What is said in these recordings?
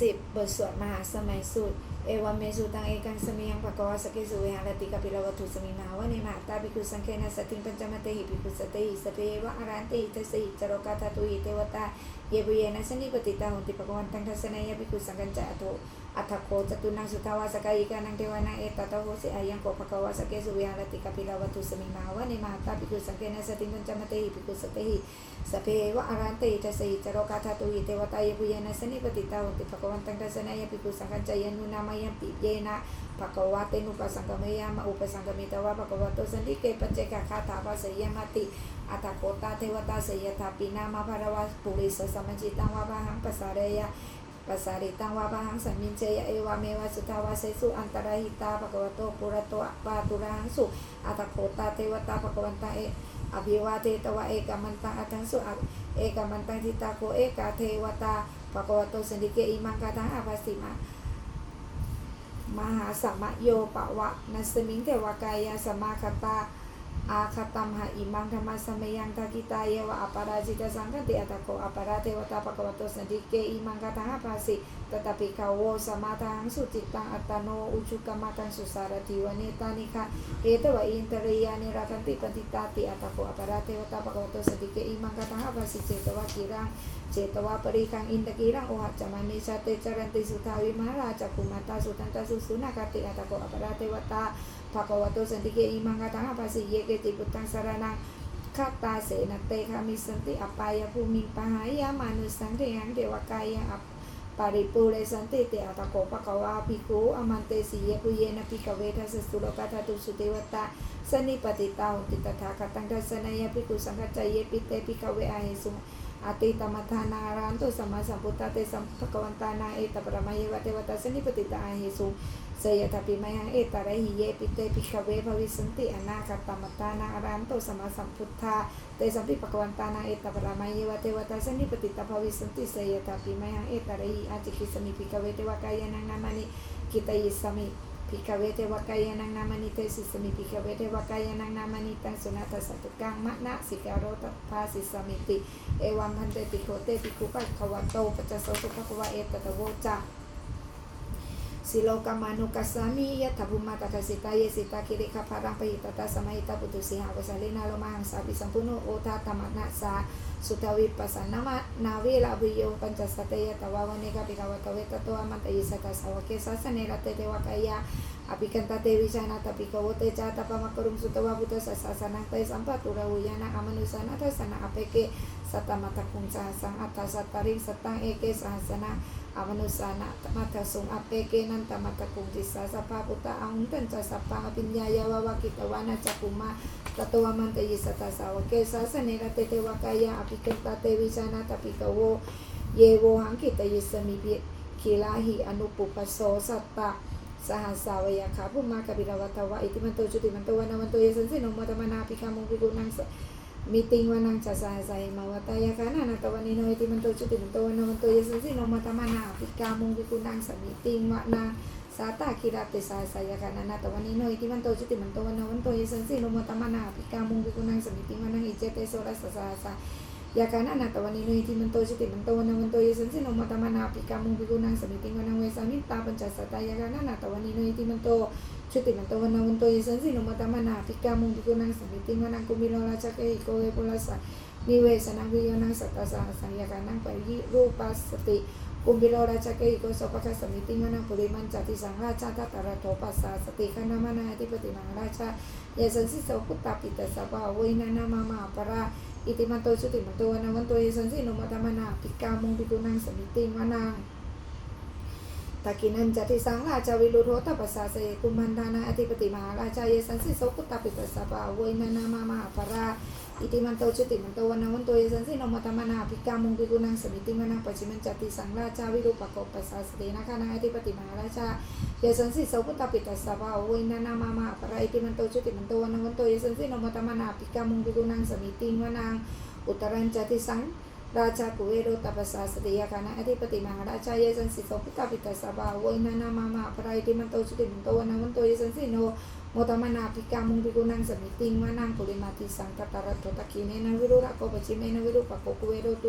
สิบบทสวดมหาสมัยสูตร เอวเมสุตังเอกังสมียังภะกวาสกิสุเวหารติกาปิลวัตุสมิมาวะเนมาตาภิกขุสังเคนะสติงปัญจมเตหิภิกขุสเตหิสเปวะอารันติตสิจโรกาตตุหิเทวตาเยบุเยนะสนิปติตาหุติภะกวันตังทัสนัยภิกขุสังกัญจะโท อัฏฐโคจตุนังสุทาวาสกายิกานังเทวานังเอตตะโหสิอายังโกภะกวาสเกสุเวหารติกาปิลวัตถุสมิมาวะเนมาตาภิกขุสังเคนะสติงปัญจมเตหิภิกขุสเตหิสเปวะอารันติทัสสิจโรกาตตุหิเทวตาเยบุเยนะสนิปติตาหุนติภะกวันตังทัสนัยภิกขุสังกัญจยานุนามายัมปิเยนะ ภะคะวะเตนุปัสสังกเมยามะอุปสังกมิตวะภะคะวะโตสันติเกปัจเจกะคาถาภาสยมติอัตถโคตาเทวตาสยถาปินามาภารวะปุริสสมจิตังวะพะหังปัสสาเรยะ ปัสสาริตังวะพะหังสัมมินเจยเอวะเมวะสุทาวะเสสุอันตรหิตาภะควโตปุระโตปาตุระหังสุอัตโคตาเทวตาภะควันตาเออภิวาเทตวะเอกมันตังอัตังสุอะเอกมันตังทิตาโคเอกาเทวตาภะควโตสันติเกอิมังกาตังอาภัสสิมามหาสัมมโยปะวะนัสมิงเทวกายาสมมาคตา อาคตัมหะอิมังธรรมสมยังทากิตาเยวะอปาราจิตาสังคติอัตโกอปาราเทวตาปะกวโตสันติเกอิมังกตังหภาสิตตปิกาโวสมาทังสุจิตังอัตโนอุชุกรรมตังสุสารติวเนตานิคะเอตวะอินตริยานิราคันติปฏิตาติอัตโกอปาราเทวตาปะกวโตสันติเกอิมังกตังหภาสิเจตวะกิรังเจตวาปริคังอินตะกีรังโอหัจจามานิชาเตจารันติสุทาวิมาราจักุมาตาสุตันตาสุสุนากติอัตโกอปาราเทวตา ภะคะวะโต สันติเกอิมังกตังอภัสสิเยเกติปุตังสารนังคาตาเสนเตคามิสันติอปายภูมิปหายามานุสังเทยังเทวกายังอัปปาริปูเรสันติเตอัตโกภะคะวะภิกุอมันเตสิเยปุเยนะภิกเวทัสสุโลกาทตุสุเทวตาสนิปติตาหุติตถาคตังทัสนัยภิกุสังฆจายเยปิเตภิกเวอาเหสุมา นารันตุสัมมาสัมพุทธะเตสัมภะคะวันตานาเอตปร มาเยวะเวทัพปิมยังเอตระหิเยปิเตปิขเวภวิสันติอนาคานารันตุสัมมาสัมพุทธะเตสัมปิภะคะวันามณิตสิสยทัพปิมยังเอตระหิอาจิกิสมิภิกขเวเทวกายนังนามานิกิตพิกเวเทวกายานังนามานิเตสิสมิพิกเวเทวกายานังนามานิตังสุนัตสัตตุกังมะนะสิกาโรตภาสิสมิติ เอวัมพันเตติโคเตติคุปัสขวัตโตปัจจโสสุภควะเอตตะโวจาสิโลกามานุกัสสามิยะถภูมาตะคสิตายสิตาคิริคาภารังปหิตตาสมัยตาปุตุสิหาวสาลินาโลมังสาปิสัมพุโนโอทาธรรมนะสา สุทวิปัสสนามะนาเวลาวิโยปัญจสตยตวาวเนกปิกาวตเวตโตอมันตยิสตาสาวเกสัสเนรเตเทวกายา Apikanta te wisana tapi kawote jata pamakarung sutawa buta sasasana te sampatura uyana amanusana ta sana apeke sata mata kung sahasang atas sataring satang eke sahasana amanusana mata sung apeke nanta mata kung tisa sapa puta ang tanca sapa pinyaya wawa kita wana cakuma tatawa manta yisata sawa ke sasanera te te wakaya apikanta te wisana tapi kawo yewo hang kita yisami kilahi anupupaso sata สหัสสาวยาคาภุมาคบิลวัตวะอิติมันโตจุติมันโตวานาวันโตเยสันสิโนมตมนาภิกามุปิกุนังสมีติงวานังจัสสาสายมาวัตยาคานานาตวันนิโนอิติมันโตจุติมันโตวานาวันโตเยสันสิโนมตมนาภิกามุปิกุนังสมีติงวาฮิอนาสาตาคิราติสาสาวยาคานานาตวันนิโนอิติมันโตจุติมันโตวานาวันโตเยสันสิโนมตมนาภิกามุปิกุนังสมีติงวานังอิเจเตโสรัสสาสายากานาตวันนี้นุยที่มันโตจิติมันโตนะมันโตยสันสินมตมานาปิกามุงปิกุนังสมิติงวนังเวสามิตาปัญจสัตตายากานาตวันนี้นุยที่มันโตชุติมันโตวันวันโตยสันสินมตมานาปิกามุงปิกุนังสมิติงวนังกุมิโลราชเกอิโกเวปุลสะนิเวสนั งวิโยนังสัตตาสหสังยาการนังปริรูปัสสติกุมบิโลราชเกอิโกสปะคัสมิติงวนังปุ ริมันจติสังราชาทัตตระโทปัสสะสติคณามานาธิปติมังราชายาสันสิโสกุตตาปิตสะภาเวนะนามามาปรา อิติมันโตชุติมันโตนะวันโตเยสันสิโนมัตมนาปิกามุงปิกุนังสมิติมานังตะกิมันจติสังราชาวิรุโทตปัสสาสกุมันดานาอธิปฏิมหาราชาเยสันสิโสพุตตาปิตัสะปะเวนานามามาปรอิติมันโตชุติมันโตนะวันโตเยสันสิโนมัตมนาปิกามุงปิกุนังสมิติมานังปัจฉิมันจติสัง ราชากุเอโรตปัสสาสติยาคานะอธิปติมังราชาเยสันสิโสพิกาปิตาสบาโวินานามามาพระายติมันโตสุติมันโตนวันโตเยสันสิโนมตมนาภิกามุงภิกุนังสมิติงมานังปุริมาติสังกัตตารัตตะคีเนนวิรุระโกปชิเมนวิรุปะโกกุเอโรตุ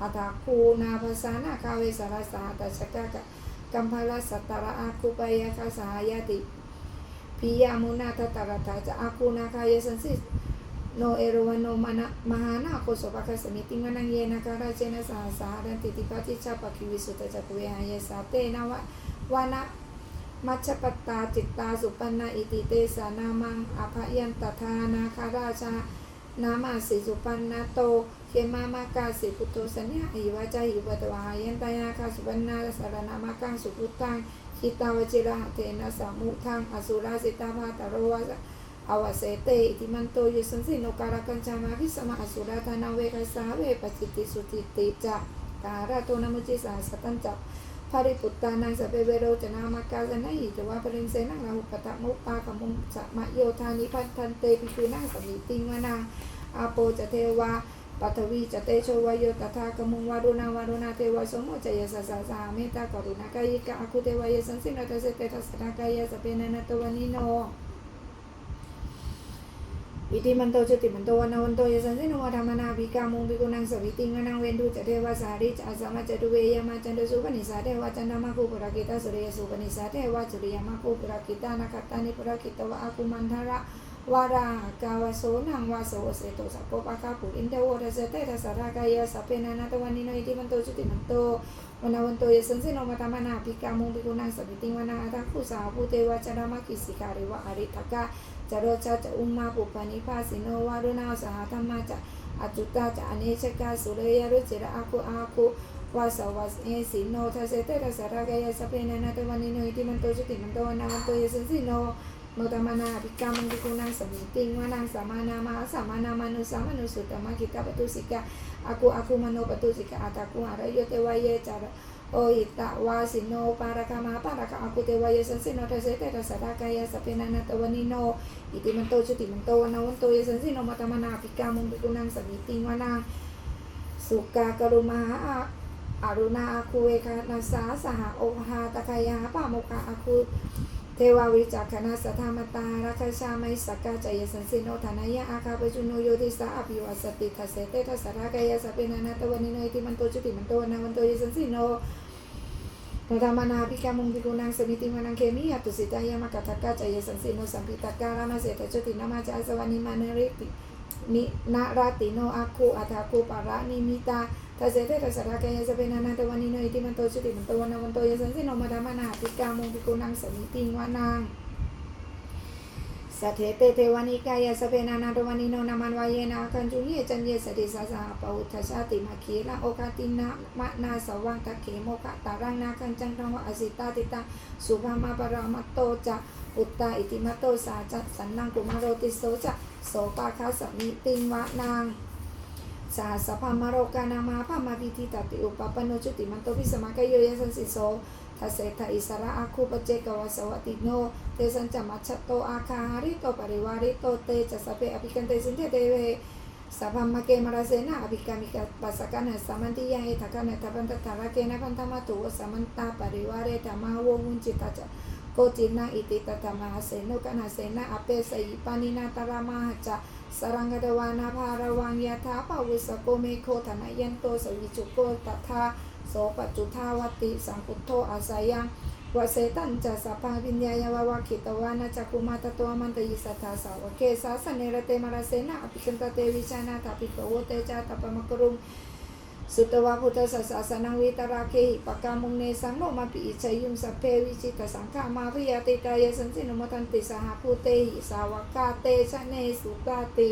อัตาคูนาภาษานาคาเวสารสาตชกะกะกัมพลสัตตระอาคุปยาคาสายติพิยามุนาตตระตาจะอาคูนาคายสันสิโนเอรวันโนมานะมหานาโคสปะคสมิติงวนังเยนาการาเจนะสาสารันติติปฏิชาปคิวิสุตจักเวหายสาเตนะวะวานะมัชปตตาจิตตาสุปันนาอิติเตสานามังอภยันตทานาคาราชานามาสิสุปันนาโต เขมามากาสิพุทโธสัญญาอิวาจาหิวัตวายันตายาคาสุปันนาสารนามากังสุพุตังคิตาวจิระหะเทนะสามุทังอสุราสิตาภาตโรวะอวเสเตอิติมันโตยสันสิโนการกัญจามาพิสมาอสุราธนาเวกัสาเวปจิติสุติติจะการาโตนมุจิสาสตันจัภริปุตตานังสเปเวโรจนามากาสนะหิจวาปริมเสนังลาหุปตะมุปากมุงจะมะโยธานิพันธันเตปิคุนังสมิติงวนาอาโปจเทวา ปัทวีจะเตโชวยโยตถากมุงวารุณาวารุณาเทวสมโมจยสสะสาเมตตากรุณากายิกะอาคุเทวายสันสินรัตเสเตทัสสะกายสเปนันตวนิโนอิติมันโตจุติมันโตวันวันโตยสันสิโนวธรรมนาภิกามุงภิกุนังสวิติงนังเวนดูจะเทวสาริจอาสมาจตุเวยามาจันตุสุปนิสาเทวจันทมาคุปรากิตาสุริยสุปนิสาเทวาสุริยมาคุปรากิตานาคตานิปรากิตวะอาคุมันทระ วารากาวโสนังวาโสเสโตสัพพปะคาปุอินเทวทัสเตทัสสรากายะสัพเพนานาตวันนิโนอิติมันโตจุติมันโตวันวันโตยสันสิโนมาตามนาภิกามุงภิกุนังสวิติงวนาอัตถคุสาภูเทวาจารามาคิสิกาเรวะอริตกะจโรชาจะอุมมาปุปนิภาสิโนวารุณาสหธรรมาจะอจุตาจะอเนชกาสุเรยรุจิระอาคุอาคุวาสวัสเอสิโนทัสเสเตระสารากายสเปนันตวันนิโนอิติมันโตจุติมันโตวันนาวันโตยสันสิโน โมตมานาภิกามังกิกุนังสมิติงวานังสามานามาสามานามานุสามานุสุตมะกิตาปตุสิกาอาคุอาคุมโนปตุสิกาอาตาคุหารโยเตวายจารโอหิตะวาสิโนปารากามาปารากาอาคุเทวายสันสิโนทัสเสเตระสารากายสเปนันตวันนิโนอิติมันโตจุติมันโตวันนาวันโตยสันสิโนมัตตมนาภิกามุงปิกุนังสมิติงวานังสุกากรุมหาอารุณาอาคูเวคานาสาสหโอหาตะกายาปาโมกาอาคู เทวาวิจักขณาสัทธามตาราคาชาไมสักกาจยสันสิโนธานายะอาคาปจุโนโยติสาอภิวัสติทัสเสเตทัสสรากายสเปนานาตวันิโนติมันโตจุติมันโตนาวันโตยสันสิโนตถามนาภิกามุงภิกุนังสมิติมานังเคมีอุตุสิตายามะกัตถกาจยสันสิโนสัมพิตการามาเสตจุตินามาจาสวานิมานริตินินาราติโนอาคูอัฏาคูปาระนิมิตา ตาเจเตระสระกยจะเป็นอนานตวันนิโนที่มันโตชุติมันตวันนวันโตยสันสิโนมาดามานาติกามงปิโกนังสมิติงวานังสเทเตเทวานิกายสเปนานาตะวันิโนนามันวายนาคันจุเยจันเยสติสาสาปุทธชาติมาคีละโอกาตินะมะนาสวังตะเขโมกะตารังนาคันจังรังวะอสิตาติตาสุภามาปรามัโตจะอุตตาอิติมัโตสาจัสันนังกุมารโรติโสจะโสปาคาสมิติงวะนาง สาสภามารกานามาภามาพิธิตติอุปปันโนจุติมันตุพิสมาคยโยยสันสิโสทัสเสทอิสระอาคูปเจกวสวติโนเตสันจัมมัชโตอาคาริโตปริวาริโตเตจัสเปอภิกันเตสินเทเทเวสัพพมาเกมราเซนาอภิกามิกัสปัสกันสัมมันติยังเอตกันเนตปันตตาระเกนะปันตมาตุวสัมมันตาปริวาเรตมาวงุจิตาจ จินาอิติตตมหาเสนุกนาเสนาอเปสยิปานินาตรามหจะสรังกดวานาภารวังยะถาปาวุสโกเมโคธนายันโตสวิจุโกตถาโสปจุทาวติสังพุทโธอาศัยยังวเสตันจะสัพพะวิญญายวาวาคิตวานาจักุมาตตัวมันตยิสัทธาสาวเกสาสเนรเตมารเสนาอภิคันตเตวิชานาตาปิโกโวเตจาตปมกรุง สุตวะพุทธสัสสนังวิตราเคหิปกามุงเนสังโนมาปิอิชยุงสัพเพวิจิตสังฆามาพิยติตายสันสินมทันติสหภูเตหิสาวกาเตชะเนสุกาติ